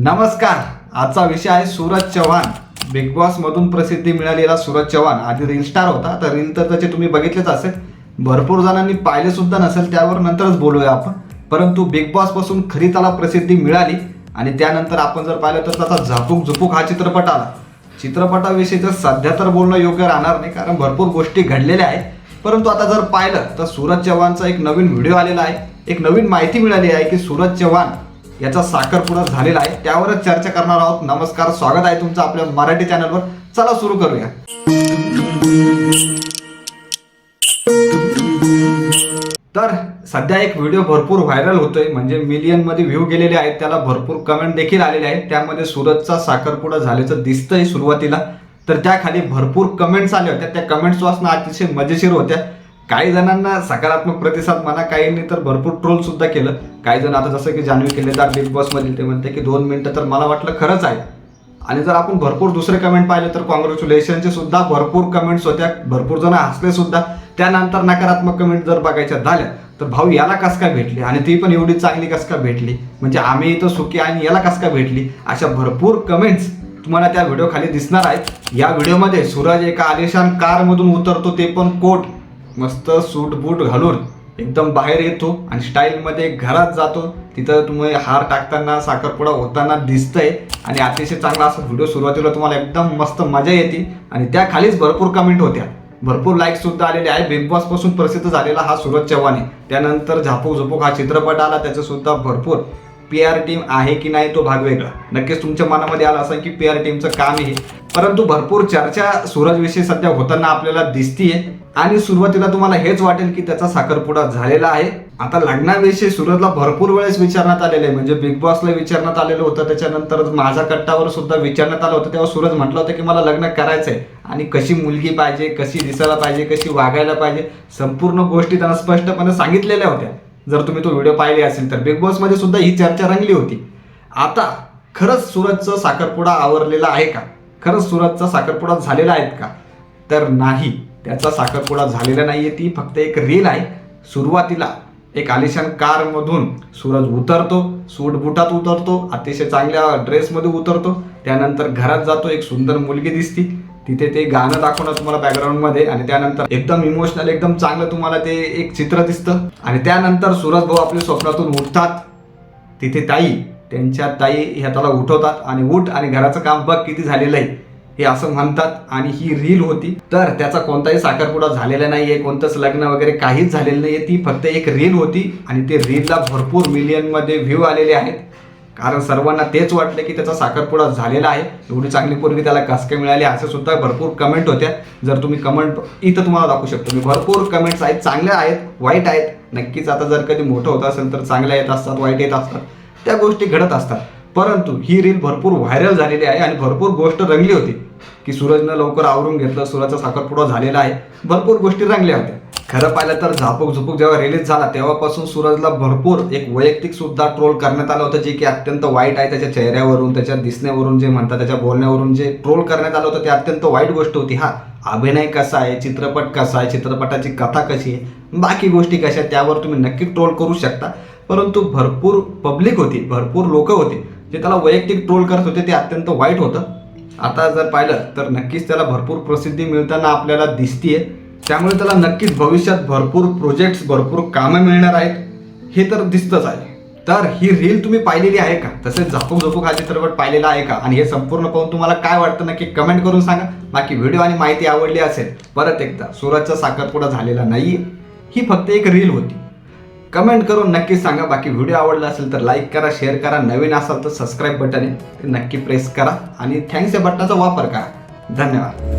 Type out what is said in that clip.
नमस्कार. आजचा विषय आहे सूरज चव्हाण. बिग बॉसमधून प्रसिद्धी मिळालेला सूरज चव्हाण. आधी रील स्टार होता तर रील तर त्याचे तुम्ही बघितलेच असेल. भरपूर जणांनी पाहिले सुद्धा नसेल त्यावर नंतरच बोलूया आपण. परंतु बिग बॉसपासून खरी त्याला प्रसिद्धी मिळाली आणि त्यानंतर आपण जर पाहिलं तर त्याचा झापूक झुपूक हा चित्रपट आला. चित्रपटाविषयी तर सध्या तर बोलणं योग्य राहणार नाही कारण भरपूर गोष्टी घडलेल्या आहेत. परंतु आता जर पाहिलं तर सूरज चव्हाणचा एक नवीन व्हिडिओ आलेला आहे. एक नवीन माहिती मिळाली आहे की सूरज चव्हाण याचा साखरपुडा झालेला आहे. त्यावरच चर्चा करणार आहोत. नमस्कार स्वागत आहे तुमचं आपल्या मराठी चॅनलवर. चला सुरू करूया. तर सध्या एक व्हिडिओ भरपूर व्हायरल होतोय. म्हणजे मिलियनमध्ये व्ह्यू गेलेले आहेत. त्याला भरपूर कमेंट देखील आलेले आहेत. त्यामध्ये सुरतचा साखरपुडा झाल्याचं दिसतंय सुरुवातीला. तर त्याखाली भरपूर कमेंट्स आल्या होत्या. त्या कमेंट्स वाचणं अतिशय मजेशीर होत्या. काही जणांना सकारात्मक प्रतिसाद म्हणा काहींनी तर भरपूर ट्रोल सुद्धा केलं. काही जण आता जसं की जान्हवी किल्लेदार बिग बॉस मधील ते म्हणते की दोन मिनिटं तर मला वाटलं खरंच आहे. आणि जर आपण भरपूर दुसरे कमेंट पाहिले तर कॉंग्रॅच्युलेशनचे सुद्धा भरपूर कमेंट्स होत्या. भरपूर जण हसले सुद्धा. त्यानंतर नकारात्मक कमेंट जर बघायच्या झाल्या तर भाऊ याला कस का भेटली? आणि ती पण एवढी चांगली कस का भेटली? म्हणजे आम्ही इथं सुखी आणि याला कस का भेटली? अशा भरपूर कमेंट्स तुम्हाला त्या व्हिडिओ खाली दिसणार आहेत. या व्हिडिओमध्ये सूरज एका आलिशान कारमधून उतरतो ते पण कोट मस्त सूट बूट घालून एकदम बाहेर येतो आणि स्टाईलमध्ये घरात जातो. तिथं तुम्ही हार टाकताना साखरपुडा होताना दिसतंय आणि अतिशय चांगला असा व्हिडिओ सुरुवातीला तुम्हाला एकदम मस्त मजा येते आणि त्या खालीच भरपूर कमेंट होत्या. भरपूर लाईक सुद्धा आलेले आहे. बिग बॉसपासून प्रसिद्ध झालेला हा सूरज चव्हाण आहे. त्यानंतर झापूक झुपूक हा चित्रपट आला त्याचं सुद्धा भरपूर. पी आर टीम आहे की नाही तो भाग वेगळा. नक्कीच तुमच्या मनामध्ये आला असं की पी आर टीमचं काम आहे परंतु भरपूर चर्चा सूरजविषयी सध्या होताना आपल्याला दिसतीये. आणि सुरुवातीला तुम्हाला हेच वाटेल की त्याचा साखरपुडा झालेला आहे. आता लग्नाविषयी सूरजला भरपूर वेळेस विचारण्यात आलेलं आहे. म्हणजे बिग बॉसला विचारण्यात आलेलं होतं. त्याच्यानंतर माझा कट्टावर सुद्धा विचारण्यात आलं होतं. तेव्हा सूरज म्हटलं होतं की मला लग्न करायचं आहे आणि कशी मुलगी पाहिजे कशी दिसायला पाहिजे कशी वागायला पाहिजे संपूर्ण गोष्टी त्यांना स्पष्टपणे सांगितलेल्या होत्या. जर तुम्ही तो व्हिडिओ पाहिले असेल तर बिग बॉसमध्ये सुद्धा ही चर्चा रंगली होती. आता खरंच सूरजचा साखरपुडा आवरलेला आहे का? खरंच सूरजचा साखरपुडा झालेला आहे का? तर नाही. त्याचा साखरपुडा झालेला नाही आहे ती फक्त एक रील आहे. सुरुवातीला एक आलिशान कारमधून सूरज उतरतो सूट बुटात उतरतो अतिशय चांगल्या ड्रेसमध्ये उतरतो. त्यानंतर घरात जातो एक सुंदर मुलगी दिसती. तिथे ते गाणं दाखवणं तुम्हाला बॅकग्राऊंडमध्ये आणि त्यानंतर एकदम इमोशनल एकदम चांगलं तुम्हाला ते एक चित्र दिसतं. आणि त्यानंतर सुरज भाऊ आपल्या स्वप्नातून उठतात. तिथे ताई त्यांच्या ताई ह्या त्याला उठवतात आणि उठ आणि घराचं काम बघ किती झालेलं आहे. हे असं म्हणतात आणि ही रील होती. तर त्याचा कोणताही साखरपुडा झालेला नाही आहे कोणतंच लग्न वगैरे काहीच झालेलं नाही आहे ती फक्त एक रील होती आणि ते रीलला भरपूर मिलियनमध्ये व्ह्यू आलेले आहेत. कारण सर्वांना तेच वाटलं की त्याचा साखरपुडा झालेला आहे. एवढी चांगली पोरगी त्याला कसके मिळाली. असे सुद्धा भरपूर कमेंट होत्या. जर तुम्ही कमेंट इथं तुम्हाला दाखवू शकतो. मी भरपूर कमेंट्स आहेत. चांगल्या आहेत. वाईट आहेत. नक्कीच आता जर कधी मोठं होत असेल तर चांगल्या येत असतात वाईट येत असतात. त्या गोष्टी घडत असतात. परंतु ही रील भरपूर व्हायरल झालेली आहे आणि भरपूर गोष्ट रंगली होती. की सूरजनं लवकर आवरून घेतलं सूरजचा साखरपुडा झालेला आहे. भरपूर गोष्टी रंगल्या होत्या. खरं पाहिलं तर झापूक झुपूक जेव्हा रिलीज झाला तेव्हापासून सूरजला भरपूर एक वैयक्तिक सुद्धा ट्रोल करण्यात आलं होतं जे की अत्यंत वाईट आहे त्याच्या चेहऱ्यावरून त्याच्या दिसण्यावरून जे म्हणतात त्याच्या बोलण्यावरून जे ट्रोल करण्यात आलं होतं ते अत्यंत वाईट गोष्ट होती. हा अभिनय कसा आहे चित्रपट कसा आहे चित्रपटाची कथा कशी आहे बाकी गोष्टी कशा आहेत त्यावर तुम्ही नक्की ट्रोल करू शकता. परंतु भरपूर पब्लिक होती भरपूर लोक होती. जे त्याला वैयक्तिक ट्रोल करत होते ते अत्यंत वाईट होतं. आता जर पाहिलं तर नक्कीच त्याला भरपूर प्रसिद्धी मिळताना आपल्याला दिसतीये. त्यामुळे त्याला नक्कीच भविष्यात भरपूर प्रोजेक्ट्स भरपूर कामं मिळणार आहेत. हे तर दिसतंच आहे. तर ही रील तुम्ही पाहिलेली आहे का? तसेच झापूक झोपूक हा चित्रपट पाहिलेला आहे का? आणि हे संपूर्ण पाहून तुम्हाला काय वाटतं नक्की कमेंट करून सांगा. बाकी व्हिडिओ आणि माहिती आवडली असेल परत एकदा. सूरजचा साखरपुडा झालेला नाही ही फक्त एक रील होती. कमेंट करून नक्की सांगा. बाकी व्हिडिओ आवडला असेल तर लाईक करा शेअर करा. नवीन असाल तर सबस्क्राईब बटन आहे ते नक्की प्रेस करा. आणि थँक्स या बटनाचा वापर करा. धन्यवाद.